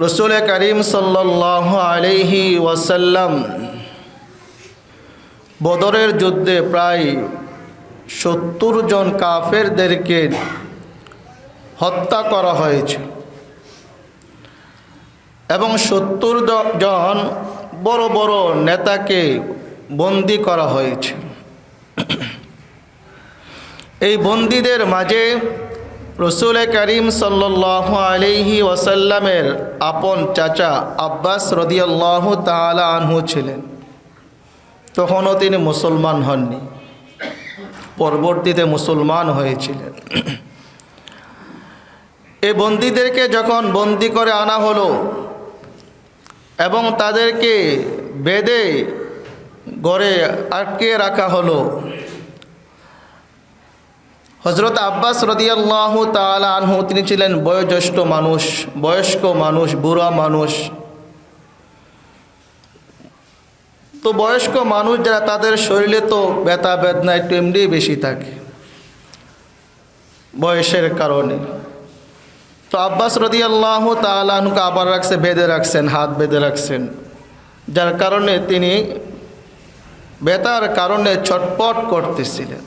রসুল করিম সাল্লাহ আলহি ওয়াসাল্লাম বদরের যুদ্ধে প্রায় সত্তর জন কাফেরদেরকে হত্যা করা হয়েছে। এবং সত্তর জন বড় বড় নেতাকে বন্দি করা হয়েছে। এই বন্দীদের মাঝে রসুল করিম সাল্লাহ আলিহি ওয়াসাল্লামের আপন চাচা আব্বাস রদিয়াল্লাহ তালা আনহু ছিলেন। তখনও তিনি মুসলমান হননি। পরবর্তীতে মুসলমান হয়েছিলেন। এই বন্দীদেরকে যখন বন্দি করে আনা হলো এবং তাদেরকে বেদে গড়ে আটকে রাখা হলো হজরত আব্বাস রদিয়াল্লাহ তালা আনহু, তিনি ছিলেন বয়োজ্যেষ্ঠ মানুষ, বয়স্ক মানুষ, বুড়া মানুষ। তো বয়স্ক মানুষ যারা, তাদের শরীরে তো ব্যথা বেদনা একটু এমনি বেশি থাকে, বয়সের কারণে। তো আব্বাস রদি আল্লাহ তালুকে আবার রাখছে, বেঁধে রাখছেন, হাত বেঁধে রাখছেন, যার কারণে তিনি বেতার কারণে ছটপট করতেছিলেন।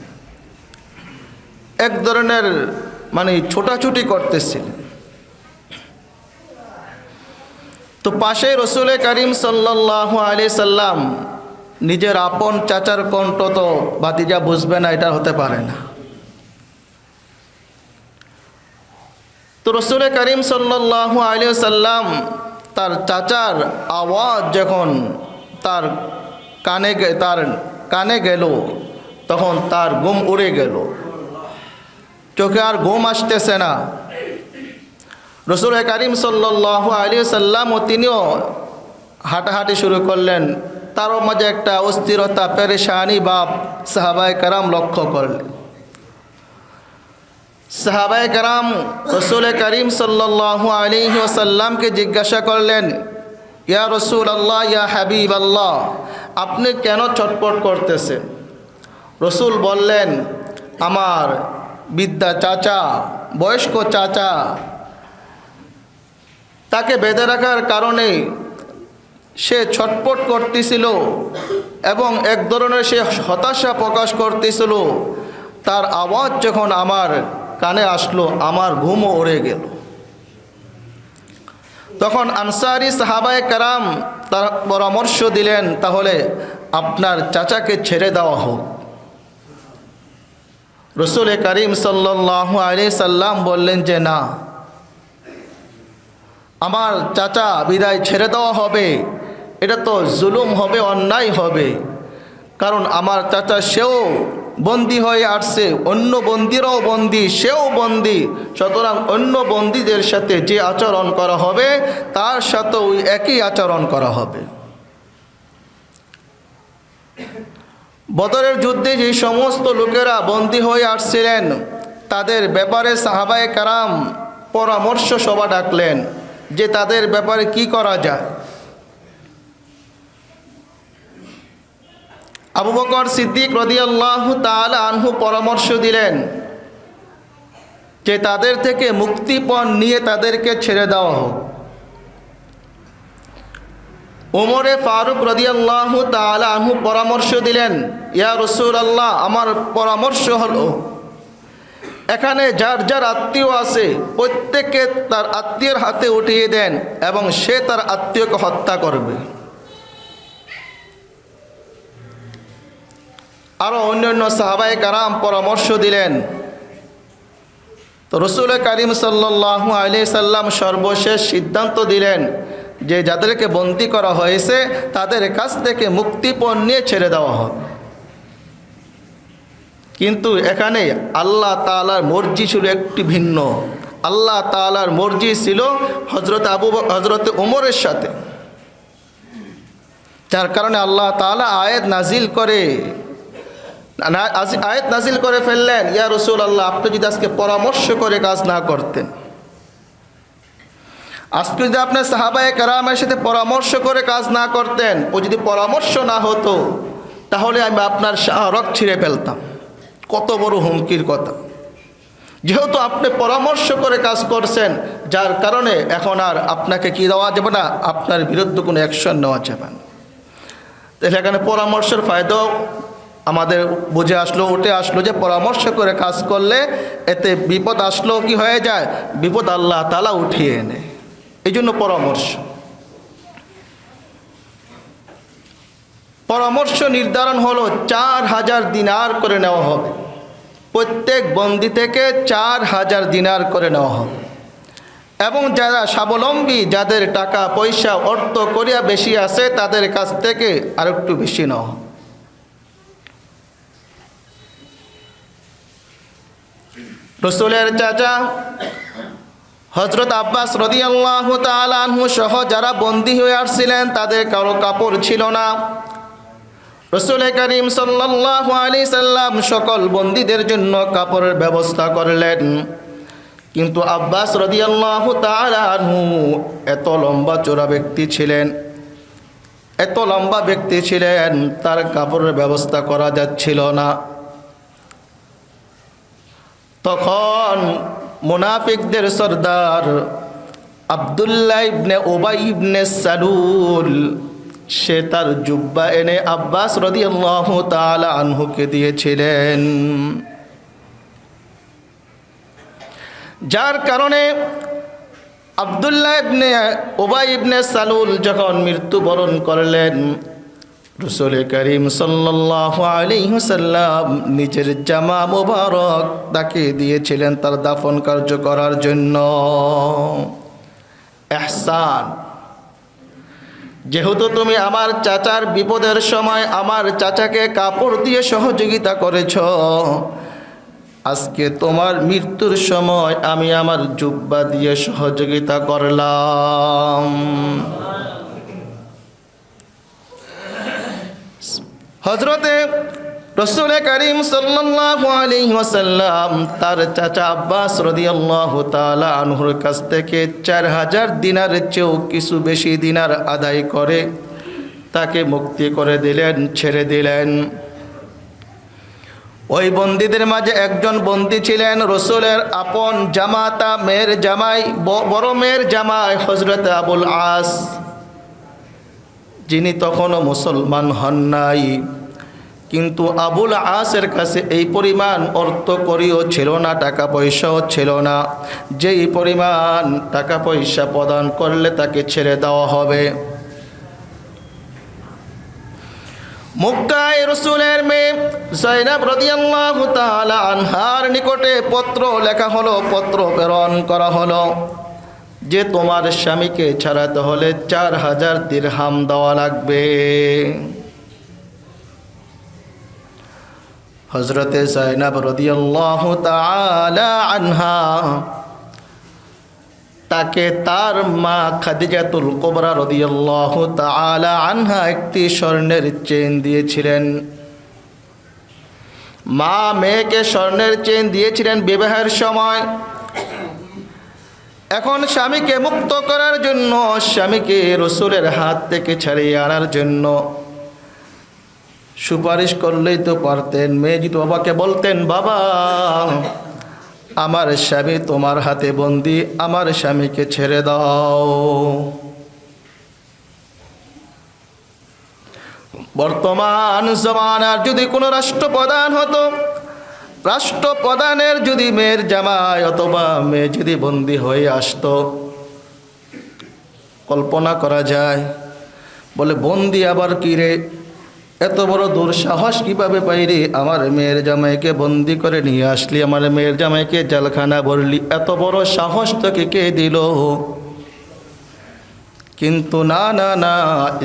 এক ধরনের মানে ছোটাছুটি করতেছিলেন তো পাশে রসুল করিম সাল্লাহ আলি সাল্লাম নিজের আপন চাচার কণ্ঠ তো বাতিজা বুঝবে না, এটা হতে পারে না। তো রসুল করিম সাল্লাহ আলি সাল্লাম তার চাচার আওয়াজ যখন তার কানে তার কানে গেল, তখন তার গুম উড়ে গেল। চোখে আর ঘুম আসতেছে না। রসুল করিম সাল্লাহ আলী সাল্লাম ও তিনিও হাঁটাহাঁটি শুরু করলেন। তারও মাঝে একটা অস্থিরতা, পেরেশানি বাপ সাহাবায় কারাম লক্ষ্য করলেন। সাহাবায় কারাম রসুল করিম সাল্লাহ আলী ওসাল্লামকে জিজ্ঞাসা করলেন, ইয়া রসুল আল্লাহ ইয়া হাবিব আল্লাহ আপনি কেন ছটপট করতেছেন? রসুল বললেন, আমার বিদ্যা চাচা, বয়স্ক চাচা। তাকে বেঁধে রাখার কারণে সে ছটপট করতেছিল এবং এক ধরনের সে হতাশা প্রকাশ করতেছিল। তার আওয়াজ যখন আমার কানে আসলো, আমার ঘুমও উড়ে গেল। তখন আনসারি সাহাবায় কারাম তার পরামর্শ দিলেন, তাহলে আপনার চাচাকে ছেড়ে দেওয়া হোক। রসুল করিম সাল্লাহ আলি সাল্লাম বললেন যে, না, আমার চাচা বিদায় ছেড়ে দেওয়া হবে। এটা তো জুলুম হবে, অন্যায় হবে। কারণ আমার চাচা সেও বন্দি হয়ে আসছে, অন্য বন্দিরাও বন্দি, সেও বন্দি। সুতরাং অন্য বন্দীদের সাথে যে আচরণ করা হবে, তার সাথেও একই আচরণ করা হবে। বদরের যুদ্ধে যে সমস্ত লোকেরা বন্দী হয়ে আসছিলেন, তাদের ব্যাপারে সাহাবায় কারাম পরামর্শ সভা ডাকলেন যে তাদের ব্যাপারে কি করা যায়। আবু বকর সিদ্দিক রদিয়াল্লাহ তাল আনহু পরামর্শ দিলেন যে তাদের থেকে মুক্তিপণ নিয়ে তাদেরকে ছেড়ে দেওয়া হোক। ওমরে ফারুক রদিয়াল্লাহ তালা পরামর্শ দিলেন, ইয়া রসুল আল্লাহ আমার পরামর্শ হলো, এখানে যার যার আত্মীয় আছে, প্রত্যেকে তার আত্মীয়ের হাতে উঠিয়ে দেন এবং সে তার আত্মীয়কে হত্যা করবে। আরও অন্যান্য সাহাবাই কারাম পরামর্শ দিলেন, তো রসুল করিম সাল্লাহ আলি সাল্লাম সর্বশেষ সিদ্ধান্ত দিলেন যে যাদেরকে বন্দি করা হয়েছে, তাদের কাছ থেকে মুক্তিপণ নিয়ে ছেড়ে দেওয়া হবে কিন্তু এখানে আল্লাহ তালার মর্জি ছিল একটি ভিন্ন। আল্লাহ তালার মর্জি ছিল হজরত আবু হজরত উমরের সাথে। যার কারণে আল্লাহ তালা আয়াত নাজিল করে আয়াত নাজিল করে ফেললেন, ইয়া রসুল আল্লাহ আপনি যদি আজকে পরামর্শ করে কাজ না করতেন আজকে যদি আপনার সাহাবায় কারামের সাথে পরামর্শ করে কাজ না করতেন, ও যদি পরামর্শ না হতো, তাহলে আমি আপনার রক ছিঁড়ে ফেলতাম। কত বড় হুমকির কথা। যেহেতু আপনি পরামর্শ করে কাজ করছেন, যার কারণে এখন আর আপনাকে কি দেওয়া যাবে না, আপনার বিরুদ্ধে কোনো অ্যাকশন নেওয়া যাবে না। এখানে পরামর্শের ফায়দাও আমাদের বুঝে আসলো, উঠে আসলো যে পরামর্শ করে কাজ করলে এতে বিপদ আসলো কি হয়ে যায়? বিপদ আল্লাহ তালা উঠিয়ে এনে। এই জন্য পরামর্শ। পরামর্শ নির্ধারণ হলো চার হাজার দিনার করে নেওয়া হবে। প্রত্যেক বন্দি থেকে চার হাজার দিনার করে নেওয়া হবে। এবং যারা স্বাবলম্বী, যাদের টাকা, পয়সা, অর্থ করিয়া বেশি আছে, তাদের কাছ থেকে আরেকটু বেশি নেওয়া রসুলের চাচা হজরত আব্বাস রদিয়াল্লাহ তালু সহ যারা বন্দী হয়ে আসছিলেন, তাদের কারও কাপড় ছিল না। রসুল করিম সাল্লাহ আলি সাল্লাম সকল বন্দীদের জন্য কাপড়ের ব্যবস্থা করলেন। কিন্তু আব্বাস রদিয়াল্লাহ তালু এত লম্বা চোরা ব্যক্তি ছিলেন, এত লম্বা ব্যক্তি ছিলেন, তার কাপড়ের ব্যবস্থা করা যাচ্ছিল না। তখন মুনাফিকদের সর্দার আবদুল্লাহ ইবনে ওবাই ইবনে সালুল। সে তার জুব্বা এনে আব্বাস রদিয়াল্লাহ তাআলা আনহুকে দিয়েছিলেন। যার কারণে আবদুল্লাহ ইবনে ওবাই ইবনে সালুল যখন মৃত্যুবরণ করলেন রসুল করিম সাল্লাহ আলিহাসাল্লাম নিজের জামা মোবারক তাকে দিয়েছিলেন তার দাফন কার্য করার জন্য। এহসান। যেহেতু তুমি আমার চাচার বিপদের সময় আমার চাচাকে কাপড় দিয়ে সহযোগিতা করেছ, আজকে তোমার মৃত্যুর সময় আমি আমার জুব্বা দিয়ে সহযোগিতা করলাম। হজরতে রসুল করিম ওয়াসাল্লাম তার চাচা আব্বাস রাদিয়াল্লাহু তাআলা আনহুর কাছ থেকে চার হাজার দিনারের চেয়েও কিছু বেশি দিনার আদায় করে তাকে মুক্তি করে দিলেন, ছেড়ে দিলেন। ওই বন্দীদের মাঝে একজন বন্দী ছিলেন রসুলের আপন জামাতা, মেয়ের জামাই বড় মেয়ের জামাই হজরত আবুল আস। যিনি তখনও মুসলমান হন নাই। কিন্তু আবুল আসের কাছে এই পরিমাণ অর্থ করিও ছিল না টাকা পয়সাও ছিল না। যেই পরিমাণ টাকা পয়সা প্রদান করলে তাকে ছেড়ে দেওয়া হবে। মুক্তায় রসুলের মেয়ে আনহার নিকটে পত্র লেখা হলো, পত্র প্রেরণ করা হলো। যে তোমার স্বামীকে ছাড়াতে হলে চার হাজার দিরহাম দেওয়া লাগবে। হজরতে আনহা, তাকে তার মা খাদিজাতুল কোবরা রদিয়াল্লাহ তাআলা আনহা একটি স্বর্ণের চেন দিয়েছিলেন। মা মেয়েকে স্বর্ণের চেন দিয়েছিলেন বিবাহের সময়। এখন স্বামীকে মুক্ত করার জন্য, স্বামীকে রসুলের হাত থেকে ছাড়িয়ে আনার জন্য। সুপারিশ করলেই তো পারতেন। মেয়ে যদি বাবাকে বলতেন, বাবা, আমার স্বামী তোমার হাতে বন্দি, আমার স্বামীকে ছেড়ে দাও। বর্তমান জমানার যদি কোনো রাষ্ট্রপ্রধান হতো রাষ্ট্রপ্রধানের যদি মেয়ের জামাই অথবা মেয়ে যদি বন্দি হয়ে আসতো, কল্পনা করা যায়, বলে, বন্দি আবার কি রে? এত বড় দুঃসাহস কীভাবে পাইরি আমার মেয়ের জামাইকে বন্দি করে নিয়ে আসলি, আমার মেয়ের জামাইকে জালখানা ভরলি, এত বড় সাহস তোকে কে দিল? কিন্তু না না না,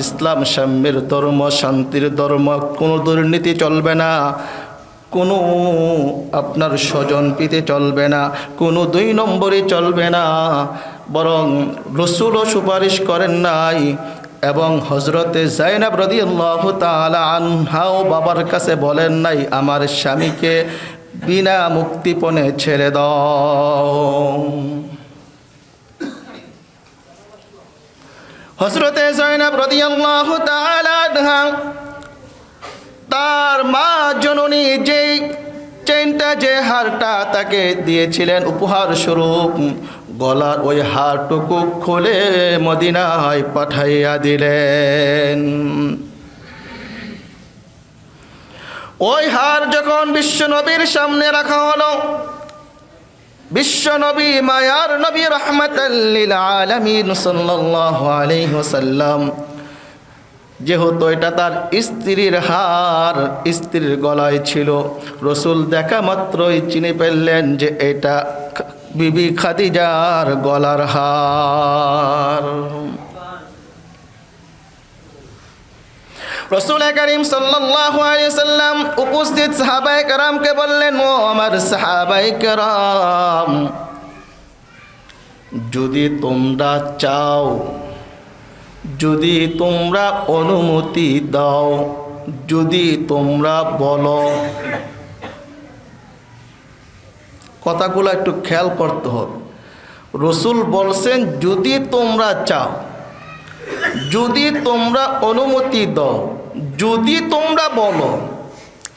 ইসলাম সাম্যের ধর্ম, শান্তির ধর্ম, কোনো দুর্নীতি চলবে না। কোনো আপনার স্বজন পিতে চলবে না, কোনো দুই নম্বরে চলবে না। বরং রসুলও সুপারিশ করেন নাই এবং হজরতে জাইনাব রদি আল্লাহ তালা আনহাও বাবার কাছে বলেন নাই, আমার স্বামীকে বিনা মুক্তিপণে ছেড়ে দাও। হজরতে জৈনাব রদি আল্লাহ তালা তার মা জননী যেই চেনটা যে হারটা তাকে দিয়েছিলেন উপহার স্বরূপ, গলার ওই হারটুকু খুলে মদিনায় পাঠাইয়া দিলেন। ওই হার যখন বিশ্ব নবীর সামনে রাখা হলো, বিশ্ব নবী মায়ার নবী রহমতাল্লিল আলমিন সাল্লাল্লাহু আলাইহি ওয়াসাল্লাম যেহেতু এটা তার স্ত্রীর হার, স্ত্রীর গলায় ছিল। রসুল দেখা মাত্রই চিনে ফেললেন যে এটা বিবি খাদিজার গলার হার। রসুল সাল্লাম উপস্থিত কেরামকে বললেন আমার সাহাবায়ে কেরাম, যদি তোমরা চাও যদি তোমরা অনুমতি দাও, যদি তোমরা বলো। কথাগুলো একটু খেয়াল করতে হবে। রসুল বলছেন, যদি তোমরা চাও, যদি তোমরা অনুমতি দাও, যদি তোমরা বলো,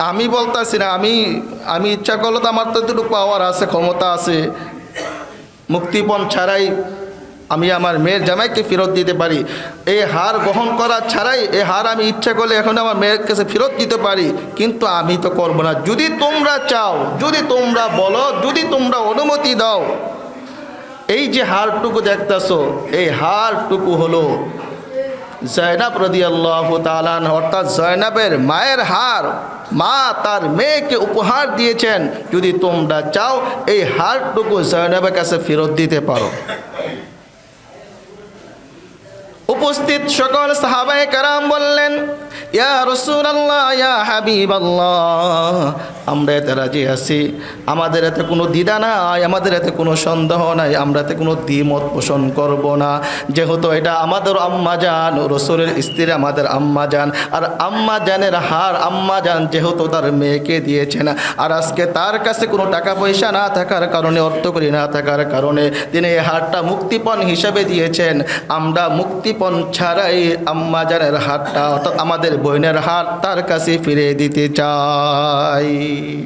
আমি বলতেছি না, আমি আমি ইচ্ছা করলে তো আমার তো পাওয়ার আছে, ক্ষমতা আছে, মুক্তিপণ ছাড়াই আমি আমার মেয়ের জামাইকে ফেরত দিতে পারি। এই হার গ্রহণ করা ছাড়াই এই হার আমি ইচ্ছা করলে এখন আমার মেয়ের কাছে ফেরত দিতে পারি। কিন্তু আমি তো করব না। যদি তোমরা চাও, যদি তোমরা বলো, যদি তোমরা অনুমতি দাও, এই যে হারটুকু দেখতেছো, এই হারটুকু হলো জয়নাব রদি আল্লাহ তালান অর্থাৎ জয়নাবের মায়ের হার। মা তার মেয়েকে উপহার দিয়েছেন। যদি তোমরা চাও, এই হারটুকু জয়নাবের কাছে ফেরত দিতে পারো। উপস্থিত সকল সাহাবায়ে কারাম বললেন ইয়া রসুল আল্লাহ ইয়া হাবিব আল্লাহ আমরা এতে রাজি আছি। আমাদের এতে কোনো দ্বিধা নাই, আমাদের এতে কোনো সন্দেহ নাই, আমরা এতে কোনো দ্বিমত পোষণ করব না। যেহেতু এটা আমাদের আম্মা যান রসুলের স্ত্রী আমাদের আম্মা যান আর আম্মা জানের হার, আম্মা যান যেহেতু তার মেয়েকে দিয়েছেন, আর আজকে তার কাছে কোনো টাকা পয়সা না থাকার কারণে অর্থকরী না থাকার কারণে তিনি এই হারটা মুক্তিপণ হিসাবে দিয়েছেন। আমরা মুক্তিপণ ছাড়াই আম্মা জানের হারটা, অর্থাৎ আমাদের বোনের হার তার কাছে ফিরে দিতে চাই। العالمين